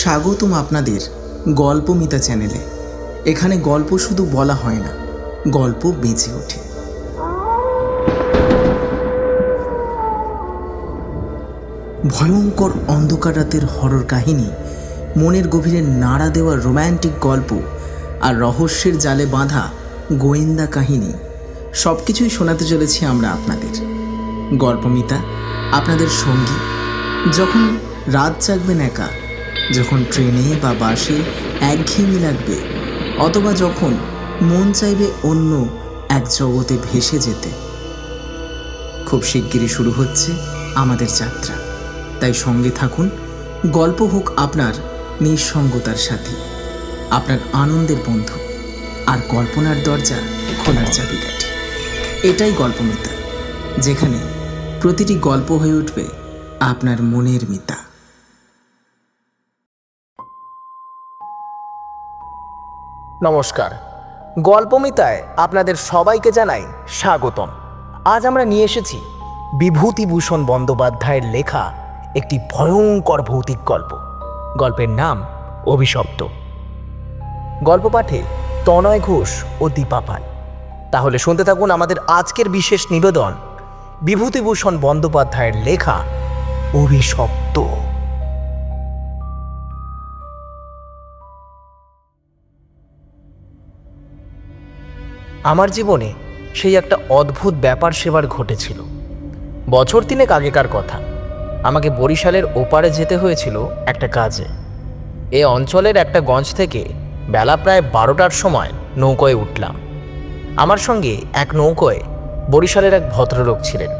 স্বাগতম আপনাদের গল্পমিতা চ্যানেলে। এখানে গল্প শুধু বলা হয় না, গল্প বেঁচে ওঠে। ভয়ঙ্কর অন্ধকার রাতের হরর কাহিনী, মনের গভীরে নাড়া দেওয়া রোম্যান্টিক গল্প আর রহস্যের জালে বাঁধা গোয়েন্দা কাহিনী সব কিছুই শোনাতে চলেছি আমরা আপনাদের। গল্পমিতা আপনাদের সঙ্গী, যখন রাত জাগবেন একা যখন ট্রেনে বা বাসে একঘেয়েমি লাগবে, অথবা যখন মন চাইবে অন্য এক জগতে ভেসে যেতে, খুব শিগগিরই শুরু হচ্ছে আমাদের যাত্রা। তাই সঙ্গে থাকুন, গল্প হোক আপনার নিঃসঙ্গতার সাথে, আপনার আনন্দের বন্ধু, আর কল্পনার দরজা খোলার চাবিকাঠি। এটাই গল্পমিতা, যেখানে প্রতিটি গল্প হয়ে উঠবে আপনার মনের মিতা। নমস্কার। গল্পমিতায় আপনাদের সবাইকে জানাই স্বাগতম। আজ আমরা নিয়ে এসেছি বিভূতিভূষণ বন্দ্যোপাধ্যায়ের লেখা একটি ভয়ঙ্কর ভৌতিক গল্প। গল্পের নাম অভিশপ্ত। গল্প পাঠে তনয় ঘোষ ও দীপা পাল। তাহলে শুনতে থাকুন আমাদের আজকের বিশেষ নিবেদন বিভূতিভূষণ বন্দ্যোপাধ্যায়ের লেখা অভিশপ্ত। আমার জীবনে সেই একটা অদ্ভুত ব্যাপার সেবার ঘটেছিল। বছর তিনেক আগেকার কথা। আমাকে বরিশালের ওপারে যেতে হয়েছিল একটা কাজে। এ অঞ্চলের একটা গঞ্জ থেকে বেলা প্রায় বারোটার সময় নৌকোয় উঠলাম। আমার সঙ্গে এক নৌকোয় বরিশালের এক ভদ্রলোক ছিলেন।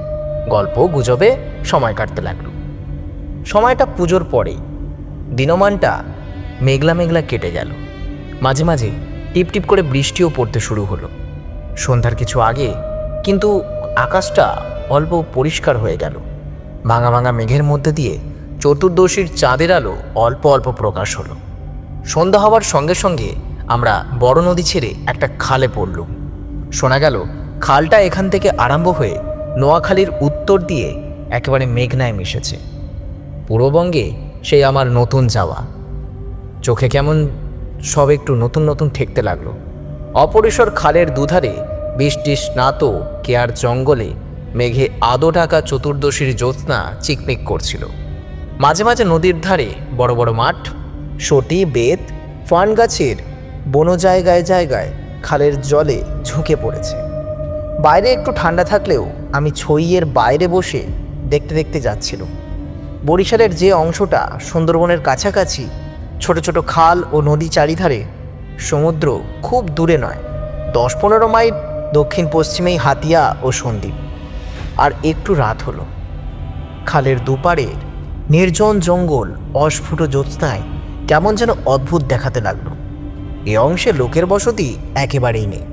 গল্প, গুজবে সময় কাটতে লাগল। সময়টা পুজোর পরেই। দিনমানটা মেঘলা মেঘলা কেটে গেল। মাঝে মাঝে টিপ টিপ করে বৃষ্টিও পড়তে শুরু হলো। সন্ধ্যার কিছু আগে, কিন্তু আকাশটা অল্প পরিষ্কার হয়ে গেল। ভাঙা ভাঙা মেঘের মধ্যে দিয়ে চতুর্দশীর চাঁদের আলো অল্প অল্প প্রকাশ হলো। সন্ধ্যা হওয়ার সঙ্গে সঙ্গে আমরা বড় নদী ছেড়ে একটা খালে পড়লুম। শোনা গেল, খালটা এখান থেকে আরম্ভ হয়ে নোয়াখালীর উত্তর দিয়ে একেবারে মেঘনায় মিশেছে। পূর্ববঙ্গে সেই আমার নতুন যাওয়া। চোখে কেমন সব একটু নতুন নতুন ঠেকতে লাগল। অপরিসর খালের দুধারে বৃষ্টি স্নাত কেয়ার জঙ্গলে মেঘে আদো ঢাকা চতুর্দশীর জ্যোৎস্না চিকমিক করছিল। মাঝে মাঝে নদীর ধারে বড় বড় মাঠ সটি বেত, ফান গাছের বন জায়গায় জায়গায় খালের জলে ঝুঁকে পড়েছে। বাইরে একটু ঠান্ডা থাকলেও আমি ছইয়ের বাইরে বসে দেখতে দেখতে যাচ্ছিল। বরিশালের যে অংশটা সুন্দরবনের কাছাকাছি ছোট ছোট খাল ও নদী চারিধারে সমুদ্র খুব দূরে নয়, দশ পনেরো মাইল দক্ষিণ পশ্চিমেই হাতিয়া ও সন্দ্বীপ। আর একটু রাত হলো। খালের দুপারে নির্জন জঙ্গল অস্ফুট জ্যোৎস্নায় কেমন যেন অদ্ভুত দেখাতে লাগল। এ অংশে লোকের বসতি একেবারেই নেই।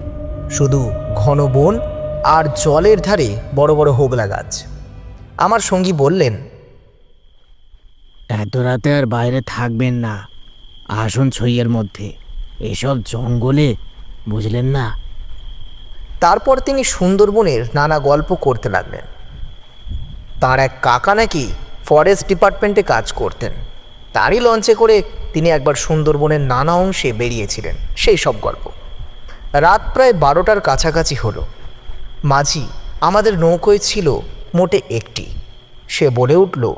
শুধু ঘন বন আর জলের ধারে বড় বড় হোগলা গাছ। আমার সঙ্গী বললেন, এত রাতে আর বাইরে থাকবেন না। আসুন ছইয়ের মধ্যে। এসব জঙ্গলে, বুঝলেন না তারপর তিনি সুন্দরবনের নানা গল্প করতে লাগলেন। তার এক কাকা নাকি ফরেস্ট ডিপার্টমেন্টে কাজ করতেন। তারই লঞ্চে করে তিনি একবার সুন্দরবনের নানা অংশে বেরিয়েছিলেন। সেই সব গল্প। রাত প্রায় বারোটার কাছাকাছি হলো। মাঝি, আমাদের নৌকোয় ছিল মোটে একটি। সে বলে উঠল,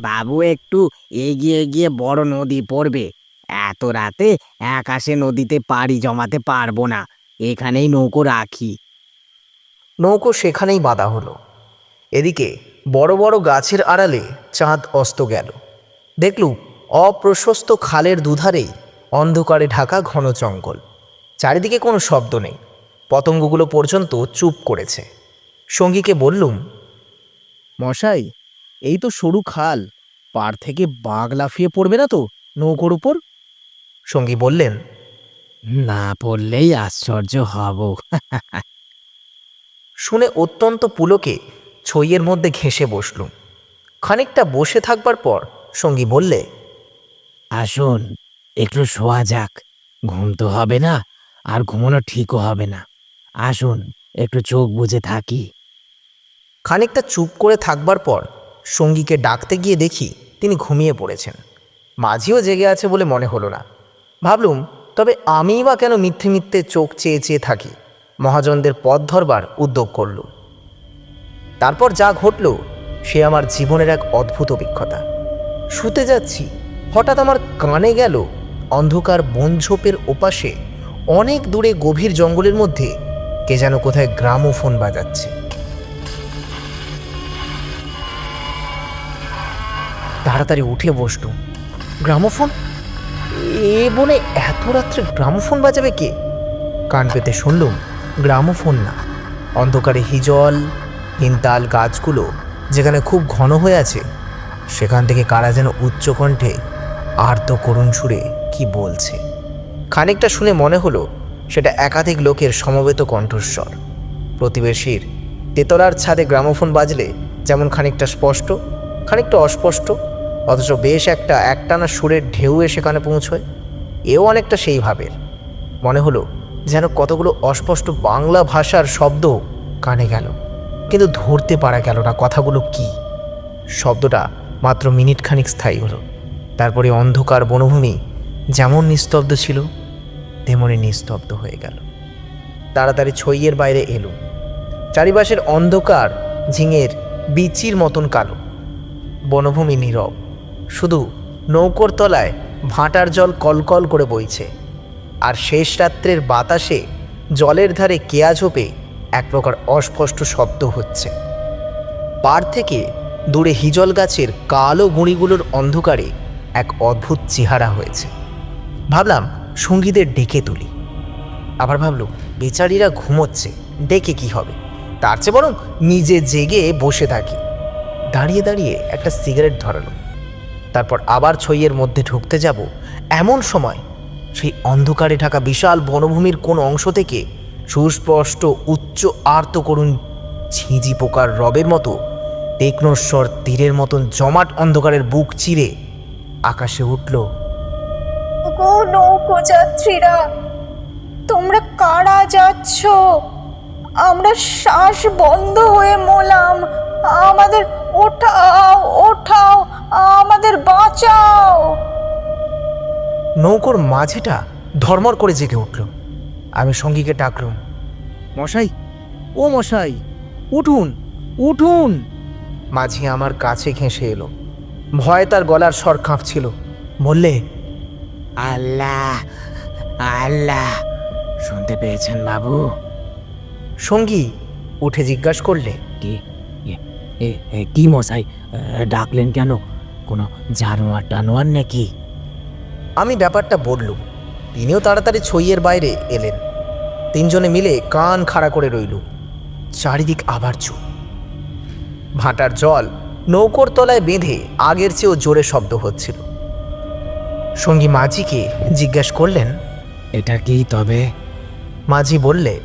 বাবু, একটু এগিয়ে গিয়ে বড় নদী পড়বে। এত রাতে আকাশে নদীতে পাড়ি জমাতে পারব না। এখানেই নৌকো রাখি। নৌকো সেখানেই বাঁধা হলো। এদিকে বড় বড় গাছের আড়ালে চাঁদ অস্ত গেল। দেখলুম অপ্রশস্ত খালের দুধারেই অন্ধকারে ঢাকা ঘন জঙ্গল। চারিদিকে কোনো শব্দ নেই। পতঙ্গগুলো পর্যন্ত চুপ করেছে। সঙ্গীকে বললুম, মশাই, এই তো সরু খাল। পার থেকে বাঘ লাফিয়ে পড়বে না তো নৌকোর উপর? সঙ্গী বললেন না পড়লেই আশ্চর্য হব। শুনে অত্যন্ত পুলকে ছইয়ের মধ্যে ঘেঁষে বসলুম। খানিকটা বসে থাকবার পর সঙ্গী বললে আসুন একটু শোয়া যাক। ঘুম তো হবে না আর ঘুমানো ঠিকও হবে না। আসুন একটু চোখ বুজে থাকি। খানিকটা চুপ করে থাকবার পর সঙ্গীকে ডাকতে গিয়ে দেখি তিনি ঘুমিয়ে পড়েছেন। মাঝিও জেগে আছে বলে মনে হলো না। ভাবলুম তবে আমি বা কেন মিথ্যে মিথ্যে চোখ চেয়ে চেয়ে থাকি? মহাজনদের পথ ধরবার উদ্যোগ করল। তারপর যা ঘটল, সে আমার জীবনের এক অদ্ভুত অভিজ্ঞতা। শুতে যাচ্ছি, হঠাৎ আমার কানে গেল অন্ধকার বনঝোপের ওপাশে অনেক দূরে গভীর জঙ্গলের মধ্যে কে যেন কোথায় গ্রামোফোন বাজাচ্ছে। তাড়াতাড়ি উঠে বসলুম। গ্রামোফোন? এ বলে এত রাত্রে গ্রামোফোন বাজাবে কে? কান পেতে শুনলুম, গ্রামোফোন না। অন্ধকারে হিজল হিনতাল গাছগুলো যেখানে খুব ঘন হয়ে আছে, সেখান থেকে কারা যেন উচ্চকণ্ঠে আর্ত করুণ সুরে কি বলছে। খানিকটা শুনে মনে হলো সেটা একাধিক লোকের সমবেত কণ্ঠস্বর। প্রতিবেশীর তেতলার ছাদে গ্রামোফোন বাজলে যেমন খানিকটা স্পষ্ট, খানিকটা অস্পষ্ট অথচ বেশ একটা একটানা সুরের ঢেউ এসে কানে পৌঁছয়। এও অনেকটা সেই ভাবের। মনে হলো যেন কতগুলো অস্পষ্ট বাংলা ভাষার শব্দ কানে গেল। কিন্তু ধরতে পারা গেল না কথাগুলো কি। শব্দটা মাত্র মিনিট খানিক স্থায়ী হলো। তারপরে অন্ধকার বনভূমি যেমন নিস্তব্ধ ছিল, তেমনি নিস্তব্ধ হয়ে গেল। তাড়াতাড়ি ছইয়ের বাইরে এলো। চারিপাশের অন্ধকার ঝিঙের বিচির মতন কালো। বনভূমি নীরব। শুধু নৌকোর তলায় ভাঁটার জল কলকল করে বইছে। আর শেষ রাত্রের বাতাসে জলের ধারে কেয়া ঝোপে এক প্রকার অস্পষ্ট শব্দ হচ্ছে। পার থেকে দূরে হিজল গাছের কালো গুঁড়িগুলোর অন্ধকারে এক অদ্ভুত চেহারা হয়েছে। ভাবলাম সঙ্গীদের ডেকে তুলি। আবার ভাবলুম, বেচারিরা ঘুমোচ্ছে, ডেকে কি হবে? তার চেয়ে বরং নিজে জেগে বসে থাকি। দাঁড়িয়ে দাঁড়িয়ে একটা সিগারেট ধরালো। তারপর আবার ছইয়ের মধ্যে ঢুকতে যাব, এমন সময় সেই অন্ধকারে ঢাকা বিশাল বনভূমির কোন অংশ থেকে সুস্পষ্ট উচ্চ আর্ত করুন ঝিঁঝি পোকার রবের মতো তীক্ষ্ণস্বর তীরের মতন জমাট অন্ধকারের বুক চিরে আকাশে উঠল গো নৌকো যাত্রীরা, তোমরা কারা যাচ্ছ? আমরা শ্বাস বন্ধ হয়ে মোলাম আমাদের ওঠাও ওঠাও আমাদের বাঁচাও। নৌকোর মাঝেটা ধর্মর করে জেগে উঠল। আমি সঙ্গীকে ডাকলুম মশাই ও মশাই উঠুন উঠুন। মাঝি আমার কাছে ঘেঁষে এলো। ভয়ে তার গলার স্বর কাঁপছিল। বললে আল্লাহ আল্লাহ শুনতে পেয়েছেন বাবু? সঙ্গী উঠে জিজ্ঞাসা করলে কি? এ- কি মশাই? ডাকলেন কেন? কোনো জানোয়ার টানোয়ার নাকি? আমি ব্যাপারটা বললুম। তিনিও তাড়াতাড়ি ছইয়ের বাইরে এলেন। তিনজনে মিলে কান খাড়া করে রইল। চারিদিক আবার চুপ ভাটার জল নৌকোর তলায় বেঁধে আগের চেয়েও জোরে শব্দ হচ্ছিল। সঙ্গী মাঝিকে জিজ্ঞাসা করলেন এটা কি তবে? মাঝি বললে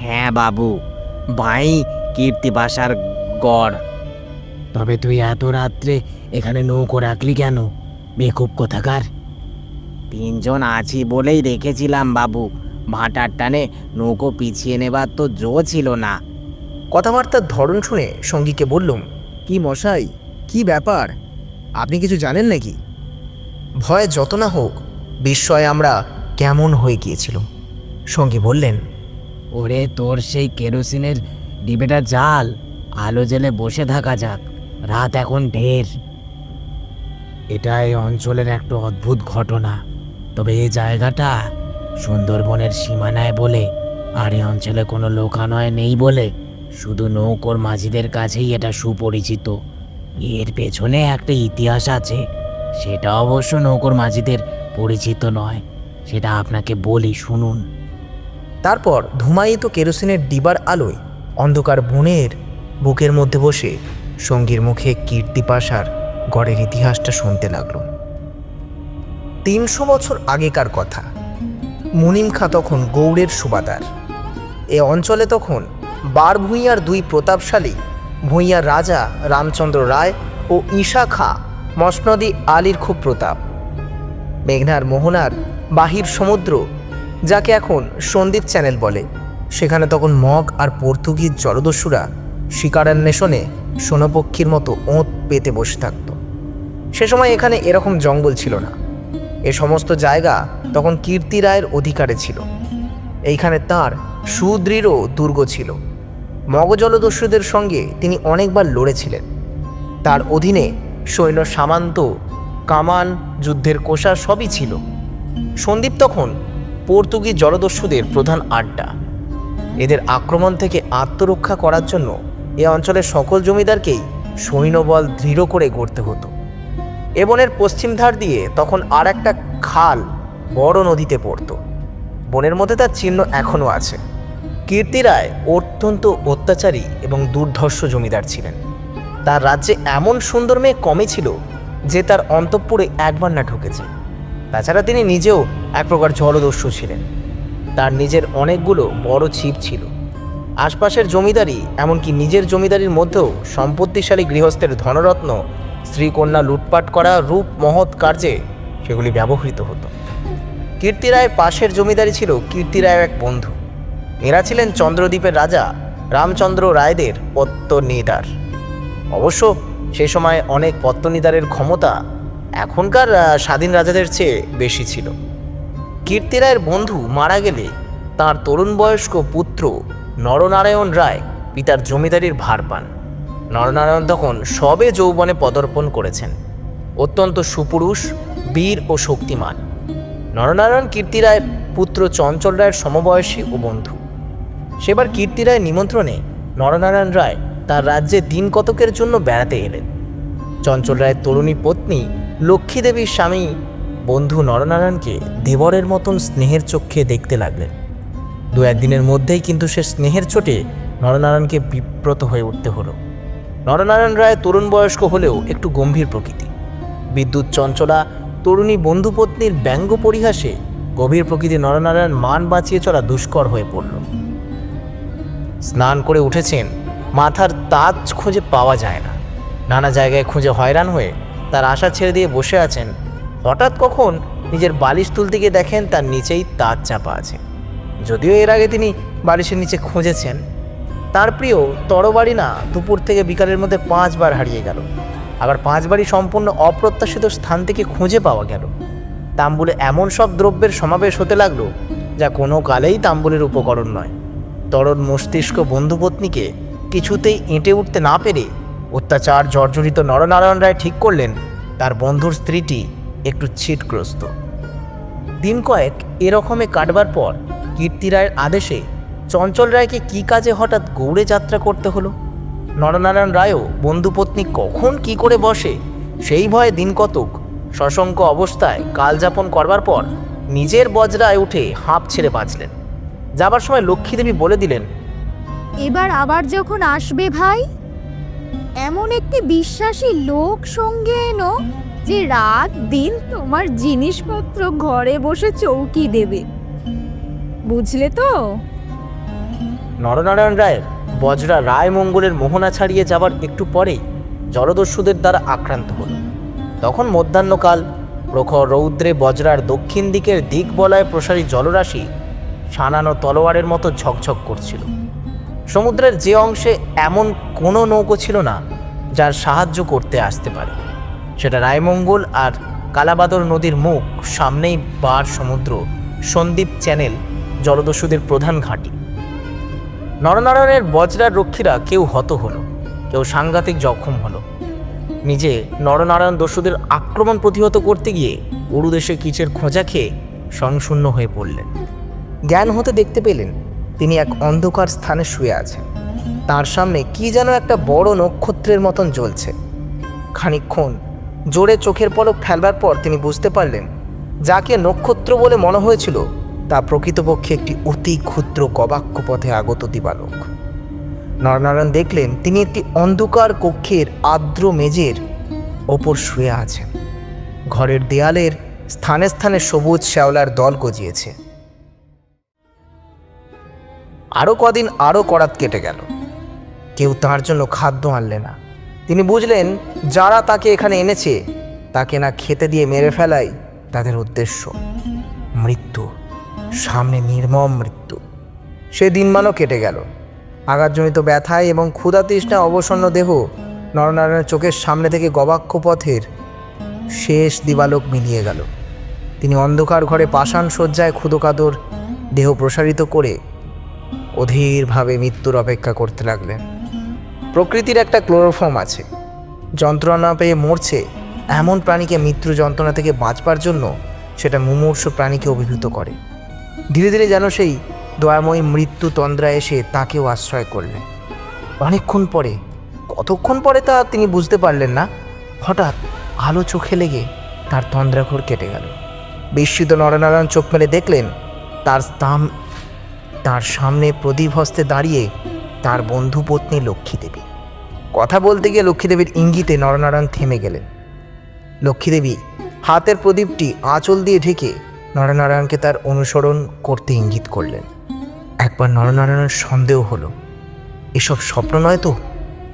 হ্যাঁ বাবু বাই কীর্তি গড় তবে তুই এত রাত্রে এখানে নৌকো রাখলি কেন? বেকুব কোথাকার। তিনজন আছি বলেই রেখেছিলাম বাবু। ভাটার টানে নৌকো পিছিয়ে নেবার তো জো ছিল না। কথাবার্তার ধরন শুনে সঙ্গীকে বললুম কি মশাই কি ব্যাপার? আপনি কিছু জানেন নাকি? ভয় যত না হোক বিস্ময়ে আমরা কেমন হয়ে গিয়েছিলাম। সঙ্গী বললেন ওরে তোর সেই কেরোসিনের ডিবেটা জাল আলো জেলে বসে থাকা যাক। রাত এখন ঢের এটা এই অঞ্চলের একটা অদ্ভুত ঘটনা। তবে এই জায়গাটা সুন্দরবনের সীমানায় বলে আর এই অঞ্চলে কোনো লোকানয় নেই বলে শুধু নৌকোর মাঝিদের কাছেই এটা সুপরিচিত। এর পেছনে একটা ইতিহাস আছে। সেটা অবশ্য নৌকোর মাঝিদের পরিচিত নয়। সেটা আপনাকে বলি, শুনুন। তারপর ধুমায়িত কেরোসিনের ডিবার আলোয় অন্ধকার বনের বুকের মধ্যে বসে সঙ্গীর মুখে কীর্তিপাশার গড়ের ইতিহাসটা শুনতে লাগল। তিনশো বছর আগেকার কথা। মুনিম খাঁ তখন গৌড়ের সুবাদার। এ অঞ্চলে তখন বার ভূঁইয়ার দুই প্রতাপশালী, ভূঁইয়ার রাজা রামচন্দ্র রায় ও ঈশা খাঁ, মসনদী আলীর খুব প্রতাপ। মেঘনার মোহনার বাহির সমুদ্র, যাকে এখন সন্দীপ চ্যানেল বলে, সেখানে তখন মগ আর পর্তুগিজ জলদস্যুরা শিকারান্বেষণে সোনপক্ষীর মতো ওঁত পেতে বসে থাকত। সে সময় এখানে এরকম জঙ্গল ছিল না। এ সমস্ত জায়গা তখন কীর্তি রায়ের অধিকারে ছিল। এইখানে তার সুদৃঢ় দুর্গ ছিল। মগজলদস্যুদের সঙ্গে তিনি অনেকবার লড়েছিলেন। তার অধীনে সৈন্য সামান্ত, কামান যুদ্ধের কোষা সবই ছিল। সন্দীপ তখন পর্তুগিজ জলদস্যুদের প্রধান আড্ডা। এদের আক্রমণ থেকে আত্মরক্ষা করার জন্য এ অঞ্চলের সকল জমিদারকেই সৈন্যবল দৃঢ় করে গড়তে হতো। এ বনের পশ্চিম ধার দিয়ে তখন আর একটা খাল বড় নদীতে পড়তো। বনের মধ্যে তার চিহ্ন এখনও আছে। কীর্তি রায় অত্যন্ত অত্যাচারী এবং দুর্ধর্ষ জমিদার ছিলেন। তার রাজ্যে এমন সুন্দর মেয়ে কমই ছিল যে তার অন্তঃপুরে একবার না ঢুকেছে। তাছাড়া তিনি নিজেও এক প্রকার জলদস্যু ছিলেন। তার নিজের অনেকগুলো বড় ছিপ ছিল। আশপাশের জমিদারি, এমনকি নিজের জমিদারির মধ্যেও সম্পত্তিশালী গৃহস্থের ধনরত্ন, স্ত্রীকন্যা লুটপাট করা, রূপ, মহৎ কার্যে সেগুলি ব্যবহৃত হতো। কীর্তি রায়ের পাশের জমিদারি ছিল কীর্তি রায়ের এক বন্ধু। এরা ছিলেন চন্দ্রদ্বীপের রাজা রামচন্দ্র রায়দের পত্তনিদার। অবশ্য সে সময় অনেক পত্তনিদারের ক্ষমতা এখনকার স্বাধীন রাজাদের চেয়ে বেশি ছিল। কীর্তি রায়ের বন্ধু মারা গেলে তার তরুণ বয়স্ক পুত্র নরনারায়ণ রায় পিতার জমিদারির ভার পান। নরনারায়ণ তখন সবে যৌবনে পদার্পণ করেছেন। অত্যন্ত সুপুরুষ, বীর ও শক্তিমান। নরনারায়ণ কীর্তি রায়ের পুত্র চঞ্চল রায়ের সমবয়সী ও বন্ধু। সেবার কীর্তি রায়ের নিমন্ত্রণে নরনারায়ণ রায় তার রাজ্যে দিন কতকের জন্য বেড়াতে এলেন। চঞ্চল রায়ের তরুণী পত্নী লক্ষ্মীদেবীর স্বামী বন্ধু নরনারায়ণকে দেবরের মতন স্নেহের চোখে দেখতে লাগলেন। দু একদিনের মধ্যেই কিন্তু সে স্নেহের চোটে নরনারায়ণকে বিব্রত হয়ে উঠতে হলো। নরনারায়ণ রায় তরুণ বয়স্ক হলেও একটু গম্ভীর প্রকৃতি। বিদ্যুৎ চঞ্চলা, তরুণী বন্ধুপত্নীর ব্যঙ্গ পরিহাসে গভীর প্রকৃতি নরনারায়ণ মান বাঁচিয়ে চলা দুষ্কর হয়ে পড়ল। স্নান করে উঠেছেন, মাথার তাজ খুঁজে পাওয়া যায় না। নানা জায়গায় খুঁজে হয়রান হয়ে তার আশা ছেড়ে দিয়ে বসে আছেন। হঠাৎ কখন নিজের বালিশ তুলতে গিয়ে দেখেন তার নিচেই তাজ চাপা আছে। যদিও এর আগে তিনি বালিশের নিচে খুঁজেছেন। তার প্রিয় তরবারি না দুপুর থেকে বিকালের মধ্যে পাঁচবার হারিয়ে গেল। আবার পাঁচবারই সম্পূর্ণ অপ্রত্যাশিত স্থান থেকে খুঁজে পাওয়া গেল। তাম্বুলে এমন সব দ্রব্যের সমাবেশ হতে লাগল, যা কোনো কালেই তাম্বুলের উপকরণ নয়। তরল মস্তিষ্ক বন্ধুপত্নীকে কিছুতেই এঁটে উঠতে না পেরে অত্যাচার জর্জরিত নরনারায়ণ রায় ঠিক করলেন, তার বন্ধুর স্ত্রীটি একটু ছিটগ্রস্ত। দিন কয়েক এরকমে কাটবার পর কীর্তি রায়ের আদেশে চঞ্চল রায়কে কী কাজে হঠাৎ গৌড়ে যাত্রা করতে হলো? নরনারায়ণ রায়ও বন্ধুপত্নী কখন কি করে বসে, সেই ভয়ে দিন কতক সশঙ্ক অবস্থায় কালযাপন করবার পর নিজের বজরায় উঠে হাঁপ ছেড়ে বাঁচলেন। যাবার সময় লক্ষ্মীদেবী বলে দিলেন, এবার আবার যখন আসবে ভাই? এমন একটি বিশ্বাসী লোক সঙ্গে এনো যে রাত দিন তোমার জিনিসপত্র ঘরে বসে চৌকি দেবে। বুঝলে তো? নরনারায়ণ রায়ের বজরা রায় মঙ্গলের মোহনা ছাড়িয়ে যাবার একটু পরেই জলদস্যুদের দ্বারা আক্রান্ত হল। তখন মধ্যাহ্নকাল, প্রখর রৌদ্রে বজরার দক্ষিণ দিকের দিক বলয় প্রসারী জলরাশি সানানো তলোয়ারের মতো ঝকঝক করছিল। সমুদ্রের যে অংশে এমন কোনো নৌকো ছিল না যার সাহায্য করতে আসতে পারে। সেটা রায়মঙ্গল আর কালাবাদর নদীর মুখ সামনেই বার সমুদ্র সন্দ্বীপ চ্যানেল জলদস্যুদের প্রধান ঘাঁটি। নরনারায়ণের বজ্রার রক্ষীরা কেউ হত হলো, কেউ সাংঘাতিক জখম হলো। নিজে নরনারায়ণ দস্যুদের আক্রমণ প্রতিহত করতে গিয়ে উড়ুদেশে কিচের খোঁজা খেয়ে সংশূন্য হয়ে পড়লেন। জ্ঞান হতে দেখতে পেলেন তিনি এক অন্ধকার স্থানে শুয়ে আছেন। তার সামনে কি যেন একটা বড় নক্ষত্রের মতন জ্বলছে। খানিকক্ষণ জোরে চোখের পলক ফেলবার পর তিনি বুঝতে পারলেন, যাকে নক্ষত্র বলে মনে হয়েছিল তা প্রকৃতপক্ষে একটি অতি ক্ষুদ্র গবাক্ষ পথে আগত দিবালোক। নরনারায়ণ দেখলেন তিনি একটি অন্ধকার কক্ষের আর্দ্র মেজের ওপর শুয়ে আছেন। ঘরের দেয়ালের স্থানে স্থানে সবুজ শ্যাওলার দল গজিয়েছে। আরও কদিন আরও করাত কেটে গেল। কেউ তার জন্য খাদ্য আনলে না। তিনি বুঝলেন, যারা তাকে এখানে এনেছে, তাকে না খেতে দিয়ে মেরে ফেলাই তাদের উদ্দেশ্য। মৃত্যু। সামনে নির্মম মৃত্যু। সে দিনমানও কেটে গেল। আঘাতজনিত ব্যথায় এবং ক্ষুধা তৃষ্ণা অবসন্ন দেহ নরনারায়ণের চোখের সামনে থেকে গবাক্ষ পথের শেষ দিবালোক মিলিয়ে গেল। তিনি অন্ধকার ঘরে পাষাণ শয্যায় ক্ষুদকাদর দেহ প্রসারিত করে অধীরভাবে মৃত্যুর অপেক্ষা করতে লাগলেন। প্রকৃতির একটা ক্লোরোফর্ম আছে। যন্ত্রণা পেয়ে মরছে এমন প্রাণীকে মৃত্যু যন্ত্রণা থেকে বাঁচবার জন্য সেটা মুমূর্ষ প্রাণীকে অভিভূত করে। ধীরে ধীরে যেন সেই দয়াময়ী মৃত্যু তন্দ্রা এসে তাকেও আশ্রয় করলেন। অনেকক্ষণ পরে, কতক্ষণ পরে তা তিনি বুঝতে পারলেন না, হঠাৎ আলো চোখে লেগে তার তন্দ্রাঘর কেটে গেল। বিস্মিত নরনারায়ণ চোখ মেলে দেখলেন, তার স্তাম তার সামনে প্রদীপ হস্তে দাঁড়িয়ে তার বন্ধু পত্নী লক্ষ্মী দেবী। কথা বলতে গিয়ে লক্ষ্মী দেবীর ইঙ্গিতে নরনারায়ণ থেমে গেলেন। লক্ষ্মীদেবী হাতের প্রদীপটি আঁচল দিয়ে ঢেকে নরনারায়ণকে তার অনুসরণ করতে ইঙ্গিত করলেন। একবার নরনারায়ণের সন্দেহ হলো, এসব স্বপ্ন নয় তো?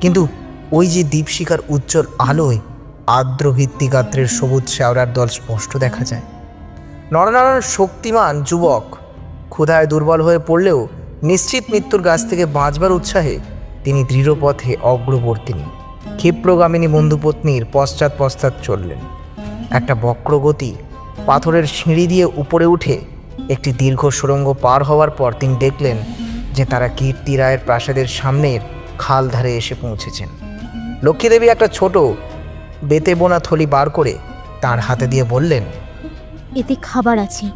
কিন্তু ওই যে দীপশিকার উজ্জ্বল আলোয় আর্দ্র ভিত্তিগাত্রের সবুজ শ্যাওড়ার দল স্পষ্ট দেখা যায়। নরনারায়ণ শক্তিমান যুবক, ক্ষুধায় দুর্বল হয়ে পড়লেও নিশ্চিত মৃত্যুর গাছ থেকে বাঁচবার উৎসাহে তিনি দৃঢ় পথে অগ্রবর্তিনী ক্ষিপ্রগামিনী বন্ধুপত্নীর পশ্চাৎ পশ্চাৎ চললেন। একটা বক্রগতি পাথরের সিঁড়ি দিয়ে উপরে উঠে একটি দীর্ঘ সুড়ঙ্গ পার হওয়ার পর তিনি দেখলেন যে তারা কীর্তি রায়ের প্রাসাদের সামনের খাল ধারে এসে পৌঁছেছেন। লক্ষ্মীদেবী একটা ছোট বেতে বোনা থলি বার করে তার হাতে দিয়ে বললেন এতে খাবার আছে।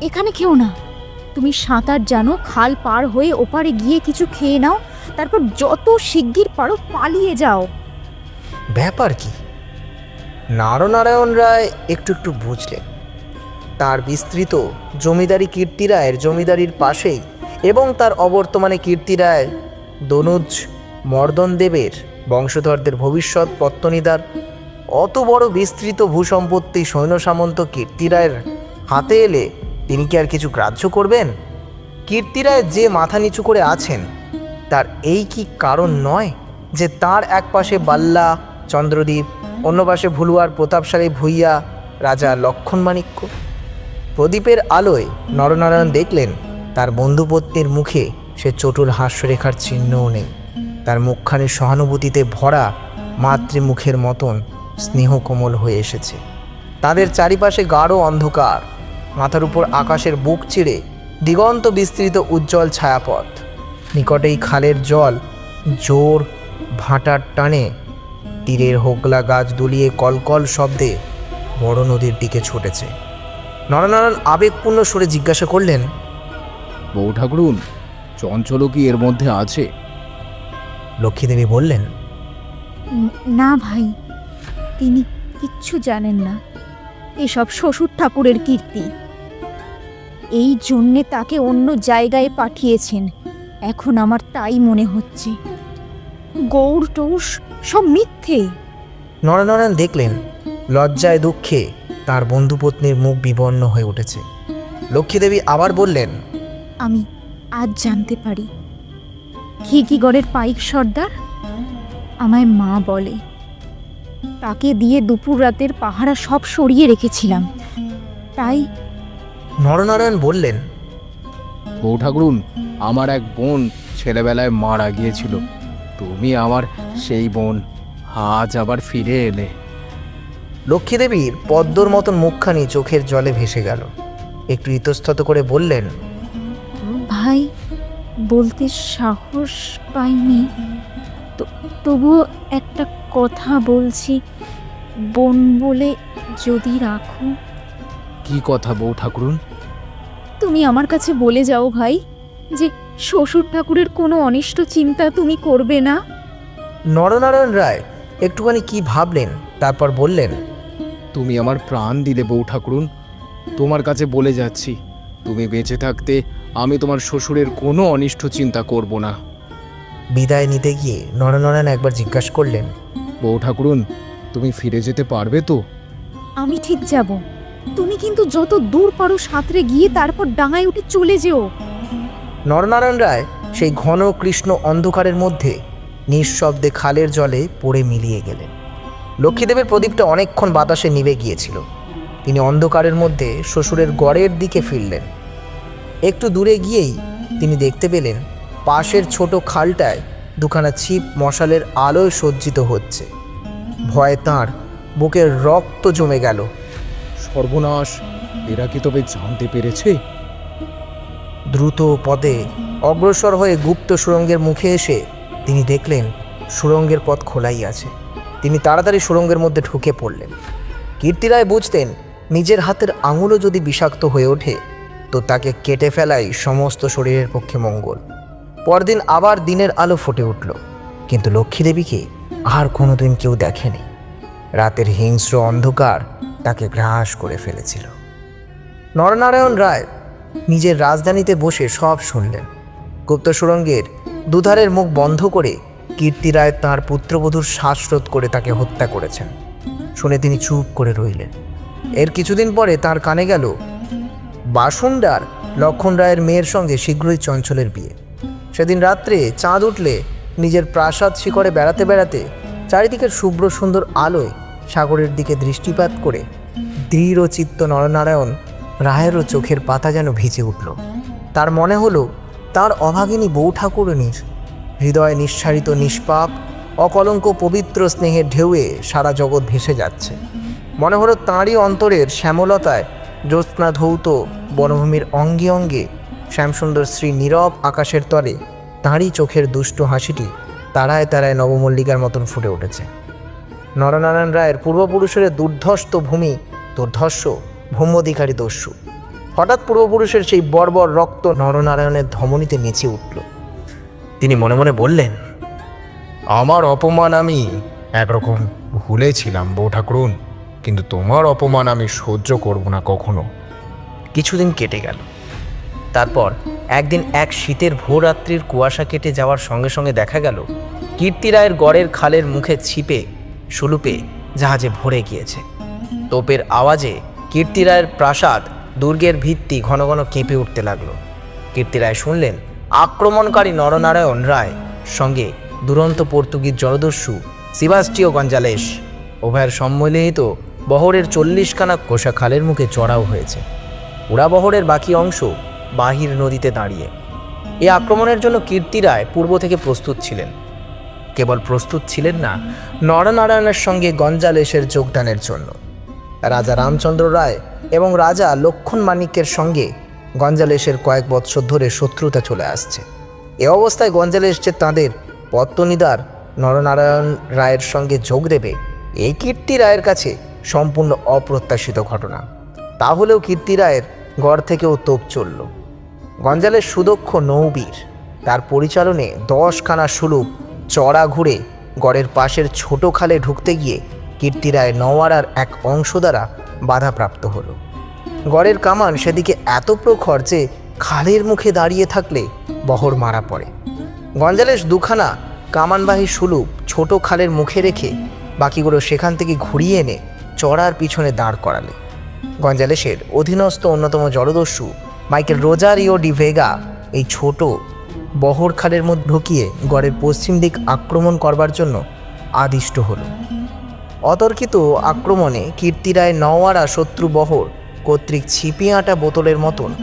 এখানে খেও না। তুমি সাঁতার জানো খাল পার হয়ে ওপারে গিয়ে কিছু খেয়ে নাও তারপর যত শিগগির পারো পালিয়ে যাও। ব্যাপার কি? নারনারায়ণ রায় একটু একটু বুঝলেন। তার বিস্তৃত জমিদারি কীর্তি রায়ের জমিদারির পাশেই এবং তার অবর্তমানে কীর্তি রায় দনুজ মর্দন দেবের বংশধরদের ভবিষ্যৎ পত্তনিদার অত বড় বিস্তৃত ভূসম্পত্তি সৈন্য সামন্ত কীর্তি রায়ের হাতে এলে তিনি কি আর কিছু গ্রাহ্য করবেন? কীর্তি রায় যে মাথা নিচু করে আছেন, তার এই কি কারণ নয় যে তার একপাশে বাল্লা চন্দ্রদ্বীপ অন্য পাশে ভুলুয়ার প্রতাপশালী ভুইয়া, রাজা লক্ষণ মাণিক্য প্রদীপের আলোয় নরনারায়ণ দেখলেন, তার বন্ধুপত্নীর মুখে সে চটুল হাস্যরেখার চিহ্নও নেই। তার মুখখানি সহানুভূতিতে ভরা মাতৃমুখের মতন স্নেহ কোমল হয়ে এসেছে। তাদের চারিপাশে গাঢ় অন্ধকার। মাথার উপর আকাশের বুক চিড়ে দিগন্ত বিস্তৃত উজ্জ্বল ছায়াপথ। নিকটেই খালের জল জোর ভাটার টানে তীরের হোকলা গাছ দুলিয়ে কলকল শব্দে বড় নদীর দিকে ছুটেছে। নরনারায়ণ আবেগপূর্ণ সুরে জিজ্ঞাসা করলেন বউ ঠাকুরুন চঞ্চলও কি এর মধ্যে আছে? লক্ষ্মীদেবী বললেন না ভাই তিনি কিচ্ছু জানেন না। এসব শ্বশুর ঠাকুরের কীর্তি। এই জন্যে তাকে অন্য জায়গায় পাঠিয়েছেন। এখন আমার তাই মনে হচ্ছে। গৌর টৌস সব মিথ্যে। নরনারায়ণ দেখলেন লজ্জায় দুঃখে তার বন্ধুপত্নীর মুখ বিবর্ণ হয়ে উঠেছে। লক্ষ্মীদেবী আবার বললেন আমি আজ জানতে পারি। খিকিগড়ের পাইক সর্দার? আমায় মা বলে। তাকে দিয়ে দুপুর রাতের পাহারা সব সরিয়ে রেখেছিলাম। তাই নরনারায়ণ বললেন বউ ঠাকুরুন আমার এক বোন ছেলেবেলায় মারা গিয়েছিল। তুমি আমার সেই বোন আজ আবার ফিরে এলে। লক্ষ্মীদেবীর পদ্মর মতন মুখখানি চোখের জলে ভেসে গেল। একটু ইতস্তত করে বললেন ভাই বলতে সাহস পাইনি। তো তবুও একটা কথা বলছি বোন বলে যদি রাখো। কি কথা বউ ঠাকুরুন? তুমি আমার কাছে বলে যাও ভাই যে শ্বশুর ঠাকুরের কোনো অনিষ্ট চিন্তা তুমি করবে না? নরনারায়ণ রায় একটুখানি কি ভাবলেন তারপর বললেন তুমি আমার প্রাণ দিলে বউ ঠাকুরুন তোমার কাছে বলে যাচ্ছি তুমি বেঁচে থাকতে আমি তোমার শ্বশুরের কোনো অনিষ্ট চিন্তা করব না। বিদায় নিতে গিয়ে নরনারায়ণ একবার জিজ্ঞাসা করলেন বউ ঠাকুরুন তুমি ফিরে যেতে পারবে তো? আমি ঠিক যাব। তুমি কিন্তু যত দূর পারো সাঁতরে গিয়ে তারপর ডাঙায় উঠে চলে যেও। নরনারায়ণ রায় সেই ঘন কৃষ্ণ অন্ধকারের মধ্যে নিঃশব্দে খালের জলে পড়ে মিলিয়ে গেলেন। লক্ষ্মীদেবের প্রদীপটা অনেকক্ষণ বাতাসে নিভে গিয়েছিল। তিনি অন্ধকারের মধ্যে শ্বশুরের গড়ের দিকে ফিরলেন। একটু দূরে গিয়েই তিনি দেখতে পেলেন পাশের ছোট খালটায় দুখানা ছিপ মশালের আলোয় সজ্জিত হচ্ছে। ভয়ে তাঁর বুকের রক্ত জমে গেল। সর্বনাশ, এরা কি তবে জানতে পেরেছে? দ্রুত পদে অগ্রসর হয়ে গুপ্ত সুরঙ্গের মুখে এসে তিনি দেখলেন সুড়ঙ্গের পথ খোলাই আছে। তিনি তাড়াতাড়ি সুড়ঙ্গের মধ্যে ঢুকে পড়লেন। কীর্তিরায় বুঝতেন নিজের হাতের আঙুলও যদি বিষাক্ত হয়ে ওঠে, তো তাকে কেটে ফেলাই সমস্ত শরীরের পক্ষে মঙ্গল। পরদিন আবার দিনের আলো ফুটে উঠল, কিন্তু লক্ষ্মী দেবীকে আর কোনোদিন কেউ দেখেনি। রাতের হিংস্র অন্ধকার তাকে গ্রাস করে ফেলেছিল। নরনারায়ণ রায় নিজের রাজধানীতে বসে সব শুনলেন। গুপ্ত সুরঙ্গের দুধারের মুখ বন্ধ করে কীর্তি রায় তাঁর পুত্রবধূর শ্বাসরোধ করে তাকে হত্যা করেছেন। শুনে তিনি চুপ করে রইলেন। এর কিছুদিন পরে তার কানে গেল বাসুন্ডার লক্ষণ রায়ের মেয়ের সঙ্গে শীঘ্রই চঞ্চলের বিয়ে। সেদিন রাত্রে চাঁদ উঠলে নিজের প্রাসাদ শিখরে বেড়াতে বেড়াতে চারিদিকের শুভ্র সুন্দর আলোয় সাগরের দিকে দৃষ্টিপাত করে দৃঢ় চিত্ত নরনারায়ণ রায়েরও চোখের পাতা যেন ভিজে উঠল। তার মনে হলো, তার অভাগিনী বউ ঠাকুরণীর হৃদয়ে নিঃসারিত নিষ্পাপ, অকলঙ্ক পবিত্র স্নেহের ঢেউয়ে সারা জগৎ ভেসে যাচ্ছে। মনে হলো তাঁরই অন্তরের শ্যামলতায় জ্যোৎস্না ধৌত বনভূমির অঙ্গে অঙ্গে শ্যামসুন্দর শ্রী নীরব আকাশের তরে তাঁরই চোখের দুষ্ট হাসিটি তারায় তারায় নবমল্লিকার মতন ফুটে উঠেছে। নরনারায়ণ রায়ের পূর্বপুরুষের দুর্ধর্ষ ভূমি দুর্ধর্ষ ভূম্যধিকারী দস্যু। হঠাৎ পূর্বপুরুষের সেই বর্বর রক্ত নরনারায়ণের ধমনীতে নেচে উঠল। তিনি মনে মনে বললেন আমার অপমান আমি একরকম ভুলেছিলাম বউ ঠাকুরুন কিন্তু তোমার অপমান আমি সহ্য করব না কখনো। কিছুদিন কেটে গেল। তারপর একদিন এক শীতের ভোররাত্রির কুয়াশা কেটে যাওয়ার সঙ্গে সঙ্গে দেখা গেল কীর্তি রায়ের গড়ের খালের মুখে ছিপে সুলুপে জাহাজে ভরে গিয়েছে। তোপের আওয়াজে কীর্তি রায়ের প্রাসাদ দুর্গের ভিত্তি ঘন ঘন কেঁপে উঠতে লাগল। কীর্তি রায় শুনলেন, আক্রমণকারী নরনারায়ণ রায়, সঙ্গে দুরন্ত পর্তুগিজ জলদস্যু সিবাস্টিও গঞ্জালেস উভয়ের সম্মিলিত বহরের চল্লিশখানা কোষা খালের মুখে চড়াও হয়েছে। উড়াবহরের বাকি অংশ বাহির নদীতে দাঁড়িয়ে। এ আক্রমণের জন্য কীর্তি রায় পূর্ব থেকে প্রস্তুত ছিলেন। কেবল প্রস্তুত ছিলেন না, নরনারায়ণের সঙ্গে গঞ্জালেশের যোগদানের জন্য। রাজা রামচন্দ্র রায় এবং রাজা লক্ষণ মাণিক্যের সঙ্গে গঞ্জালেশের কয়েক বৎসর ধরে শত্রুতা চলে আসছে। এ অবস্থায় গঞ্জালেশ যে তাঁদের পত্তনিদার নরনারায়ণ রায়ের সঙ্গে যোগ দেবে এই কীর্তি রায়ের কাছে সম্পূর্ণ অপ্রত্যাশিত ঘটনা। তাহলেও কীর্তি রায়ের গড় থেকেও তোপ চলল। গঞ্জালের সুদক্ষ নৌবীর, তার পরিচালনে দশখানা সুলুপ চড়া ঘুরে গড়ের পাশের ছোট খালে ঢুকতে গিয়ে কীর্তি রায় নওয়ারার এক অংশ দ্বারা বাধাপ্রাপ্ত হলো। গড়ের কামান সেদিকে এত প্রখর যে খালের মুখে দাঁড়িয়ে থাকলে বহর মারা পড়ে। গঞ্জালেশ দুখানা কামানবাহী সুলুপ ছোট খালের মুখে রেখে বাকিগুলো সেখান থেকে ঘুরিয়ে এনে চড়ার পিছনে দাঁড় করালে। গঞ্জালেসের অধীনস্থ অন্যতম জলদস্যু মাইকেল রোজারিও ডি ভেগা এই ছোট বহর খালের মধ্যে ঢুকিয়ে গড়ের পশ্চিম দিক আক্রমণ করবার জন্য আদিষ্ট হলো। অতর্কিত আক্রমণে কীর্তিরায় নওয়ারা শত্রু বহর কর্তৃক ছিপি আঁটা বোতলের মতন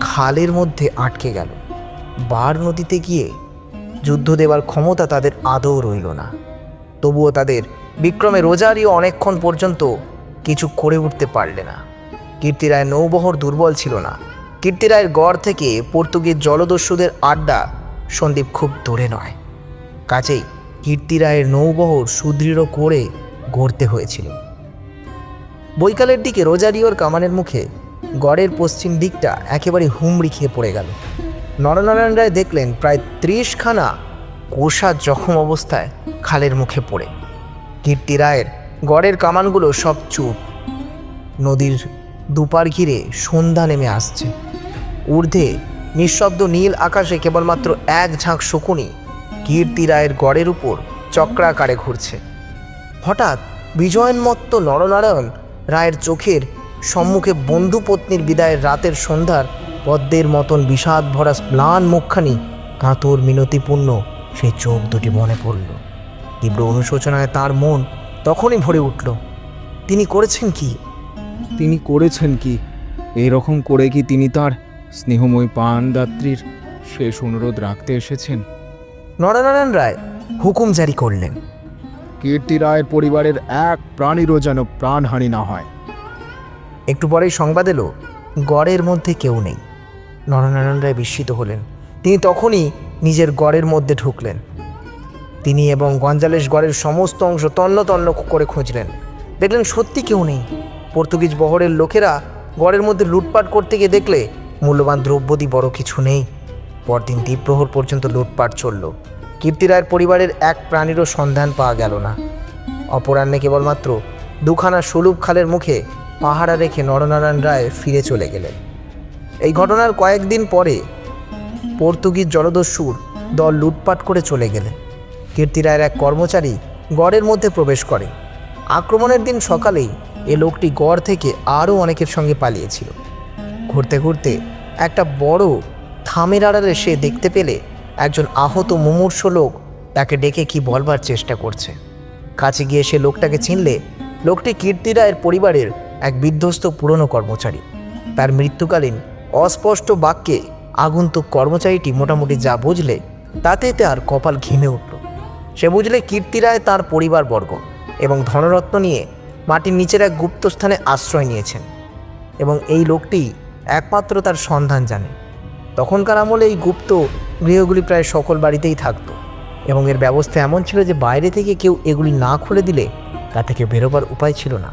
খালের মধ্যে আটকে গেল। বার নদীতে গিয়ে যুদ্ধ দেবার ক্ষমতা তাদের আদৌ রইল না। তবুও তাদের বিক্রমে রোজারিও অনেকক্ষণ পর্যন্ত কিছু করে উঠতে পারলে না। কীর্তিরায় নৌবহর দুর্বল ছিল না। কীর্তিরায়ের গড় থেকে পর্তুগিজ জলদস্যুদের আড্ডা সন্দীপ খুব দূরে নয়। কাজেই কীর্তিরায়ের নৌবহর সুদৃঢ় করে গড়তে হয়েছিল। বৈকালের দিকে রোজারিওর কামানের মুখে গড়ের পশ্চিম দিকটা একেবারে হুমড়ি খেয়ে পড়ে গেল। নরনারায়ণ রায় দেখলেন প্রায় ত্রিশখানা কোষা জখম অবস্থায় খালের মুখে পড়ে। কীর্তি রায়ের গড়ের কামানগুলো সব চুপ। নদীর দুপার ঘিরে সন্ধ্যা নেমে আসছে। ঊর্ধ্বে নিঃশব্দ নীল আকাশে কেবলমাত্র এক ঝাঁক শকুনি কীর্তি রায়ের গড়ের উপর চক্রাকারে ঘুরছে। হঠাৎ বিজয়ন্মত্ত নরনারায়ণ রায়ের চোখের সম্মুখে বন্ধু পত্নীর বিদায়ের রাতের সন্ধ্যার পদ্মের মতন বিষাদ ভরা ম্লান মুখখানি কাতর মিনতিপূর্ণ সেই চোখ দুটি মনে পড়ল। তীব্র অনুশোচনায় তার মন তখনই ভরে উঠল। তিনি করেছেন কি? তিনি করেছেন কি? এরকম করে কি তিনি তার স্নেহময় পানদাত্রীর শেষ অনুরোধ রাখতে এসেছেন? নরনারায়ণ রায় হুকুম জারি করলেন। কীর্তি রায়ের পরিবারের এক প্রাণীরও যেন প্রাণহানি না হয়। একটু পরেই সংবাদ এলো, গড়ের মধ্যে কেউ নেই। নরনারায়ণ রায় বিস্মিত হলেন। তিনি তখনই নিজের গড়ের মধ্যে ঢুকলেন। তিনি এবং গঞ্জালেশ গড়ের সমস্ত অংশ তন্ন তন্ন করে খুঁজলেন। দেখলেন সত্যি কেউ নেই। পর্তুগিজ বহরের লোকেরা গড়ের মধ্যে লুটপাট করতে গিয়ে দেখলে, মূল্যবান দ্রব্যদি বড় কিছু নেই। পরদিন দ্বীপ্রহর পর্যন্ত লুটপাট চলল। কীর্তি রায়ের পরিবারের এক প্রাণীরও সন্ধান পাওয়া গেল না। অপরাহ্নে কেবলমাত্র দুখানা সুলুপ খালের মুখে পাহারা রেখে নরনারায়ণ রায় ফিরে চলে গেলেন। এই ঘটনার কয়েকদিন পরে পর্তুগিজ জলদস্যুর দল লুটপাট করে চলে গেলে কীর্তি রায়ের এক কর্মচারী গড়ের মধ্যে প্রবেশ করে। আক্রমণের দিন সকালেই এ লোকটি গড় থেকে আরও অনেকের সঙ্গে পালিয়েছিল। ঘুরতে ঘুরতে একটা বড় থামের আড়ালে সে দেখতে পেলে একজন আহত মুমূর্ষ লোক তাকে ডেকে কি বলবার চেষ্টা করছে। কাছে গিয়ে সে লোকটাকে চিনলে লোকটি কীর্তি রায়ের পরিবারের এক বিধ্বস্ত পুরনো কর্মচারী। তার মৃত্যুকালীন অস্পষ্ট বাক্যে আগন্তুক কর্মচারীটি মোটামুটি যা বুঝলে তাতে তার কপাল ঘিমে উঠল। সে বুঝলে কীর্তি রায় তার পরিবারবর্গ এবং ধনরত্ন নিয়ে মাটির নিচের এক গুপ্তস্থানে আশ্রয় নিয়েছেন এবং এই লোকটি একমাত্র তার সন্ধান জানে। তখনকার আমলে এই গুপ্ত গৃহগুলি প্রায় সকল বাড়িতেই থাকতো। এবং এর ব্যবস্থা এমন ছিল যে বাইরে থেকে কেউ এগুলি না খুলে দিলে তা থেকে বেরোবার উপায় ছিল না।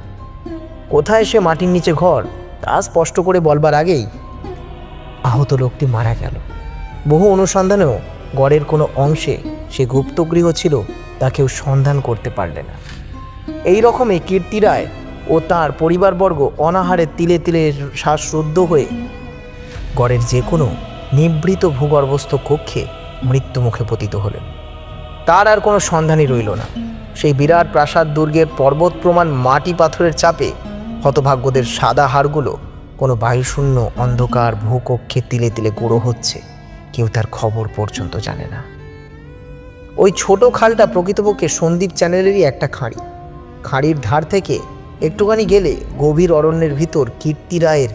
কোথায় সে মাটির নিচে ঘর, তা স্পষ্ট করে বলবার আগেই আহত লোকটি মারা গেল। বহু অনুসন্ধানেও গড়ের কোনো অংশে সে গুপ্তগৃহ ছিল তা কেউ সন্ধান করতে পারলে না। এই রকমই কীর্তি রায় ও তার পরিবারবর্গ অনাহারে তিলে তিলে শ্বাসরুদ্ধ হয়ে গড়ের যে কোনো নিবৃত ভূগর্ভস্থ কক্ষে মৃত্যুমুখে পতিত হলেন। তার আর কোনো সন্ধানই রইল না। সেই বিরাট প্রাসাদ দুর্গের পর্বত প্রমাণ মাটি পাথরের চাপে হতভাগ্যদের সাদা হাড়গুলো কোনো বায়ুশূন্য অন্ধকার ভূকক্ষে তিলে তিলে গুঁড়ো হচ্ছে। কেউ তার খবর পর্যন্ত জানে না। ওই ছোট খালটা প্রকৃতপক্ষে সন্দীপ চ্যানেলেরই একটা খাঁড়ি। খাঁড়ির ধার থেকে একটুখানি গেলে গভীর অরণ্যের ভিতর কীর্তি রায়ের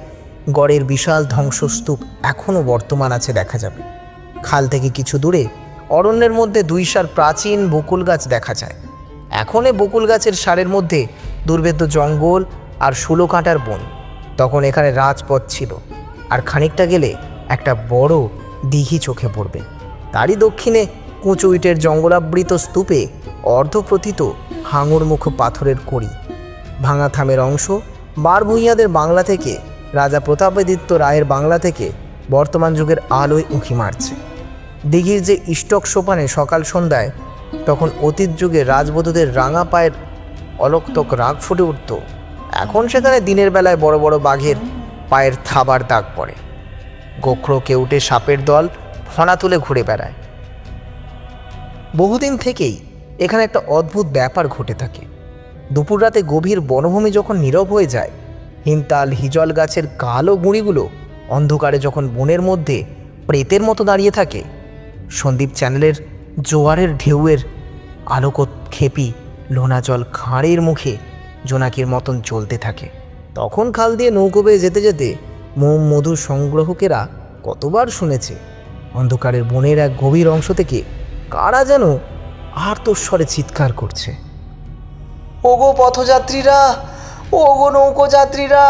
গড়ের বিশাল ধ্বংসস্তূপ এখনও বর্তমান আছে দেখা যাবে। খাল থেকে কিছু দূরে অরণ্যের মধ্যে দুই সার প্রাচীন বকুল গাছ দেখা যায়। এখন এ বকুল গাছের সারের মধ্যে দুর্ভেদ্য জঙ্গল আর শুলো কাঁটার বন। তখন এখানে রাজপথ ছিল আর খানিকটা গেলে একটা বড় দিঘি চোখে পড়বে। তারই দক্ষিণে কুঁচো ইটের জঙ্গলাবৃত স্তূপে অর্ধপ্রথিত হাঙরমুখ পাথরের কড়ি। ভাঙা থামের অংশ বারভূঁইয়াদের বাংলা থেকে রাজা প্রতাপাদিত্য রায়ের বাংলা থেকে বর্তমান যুগের আলোয় উঁকি মারছে। দিঘির যে ইষ্টক সোপানে সকাল সন্ধ্যায় তখন অতীত যুগে রাজবধূদের রাঙা পায়ের অলক্তক রাগ ফুটে উঠত, এখন সেখানে দিনের বেলায় বড় বড় বাঘের পায়ের থাবার দাগ পড়ে। গোখরো কেউটে সাপের দল ফনা তুলে ঘুরে বেড়ায়। বহুদিন থেকেই এখানে একটা অদ্ভুত ব্যাপার ঘটে থাকে। দুপুর রাতে গভীর বনভূমি যখন নীরব হয়ে যায় হিমতাল হিজল গাছের কালো গুঁড়িগুলো অন্ধকারে যখন বনের মধ্যে প্রেতের মতো দাঁড়িয়ে থাকে, সন্দীপ চ্যানেলের জোয়ারের ঢেউয়ের আলোকত খেপি লোনা জল খাঁড়ের মুখে জোনাকির মতন চলতে থাকে। তখন খাল দিয়ে নৌকো বেয়ে যেতে যেতে মোম মধু সংগ্রহকেরা কতবার শুনেছে, অন্ধকারের বনের এক গভীর অংশ থেকে কারা যেন আর্তস্বরে চিৎকার করছে। ওগো পথযাত্রীরা ওগো নৌকো যাত্রীরা,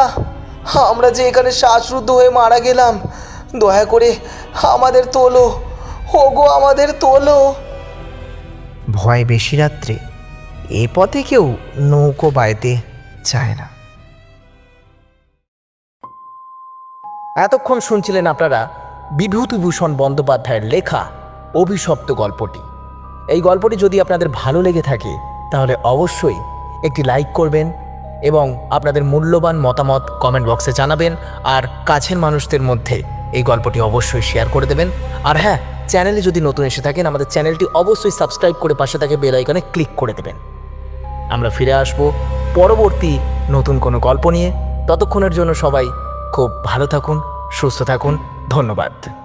আমরা যে এখানে শ্বাসরুদ্ধ হয়ে মারা গেলাম, দয়া করে আমাদের তোলো, ওগো আমাদের তোলো। ভয় বেশি রাত্রে, এ পথে কেউ নৌকো বাইতে চায় না। এতক্ষণ শুনছিলেন আপনারা বিভূতিভূষণ বন্দ্যোপাধ্যায়ের লেখা অভিশপ্ত গল্পটি। এই গল্পটি যদি আপনাদের ভালো লেগে থাকে, তাহলে অবশ্যই একটি লাইক করবেন এবং আপনাদের মূল্যবান মতামত কমেন্ট বক্সে জানাবেন আর কাছের মানুষদের মধ্যে এই গল্পটি অবশ্যই শেয়ার করে দেবেন। আর হ্যাঁ চ্যানেলে যদি নতুন এসে থাকেন, আমাদের চ্যানেলটি অবশ্যই সাবস্ক্রাইব করে পাশে থাকে বেল আইকনে ক্লিক করে দেবেন। আমরা ফিরে আসব পরবর্তী নতুন কোনো গল্প নিয়ে। ততক্ষণের জন্য সবাই খুব ভালো থাকুন, সুস্থ থাকুন। ধন্যবাদ।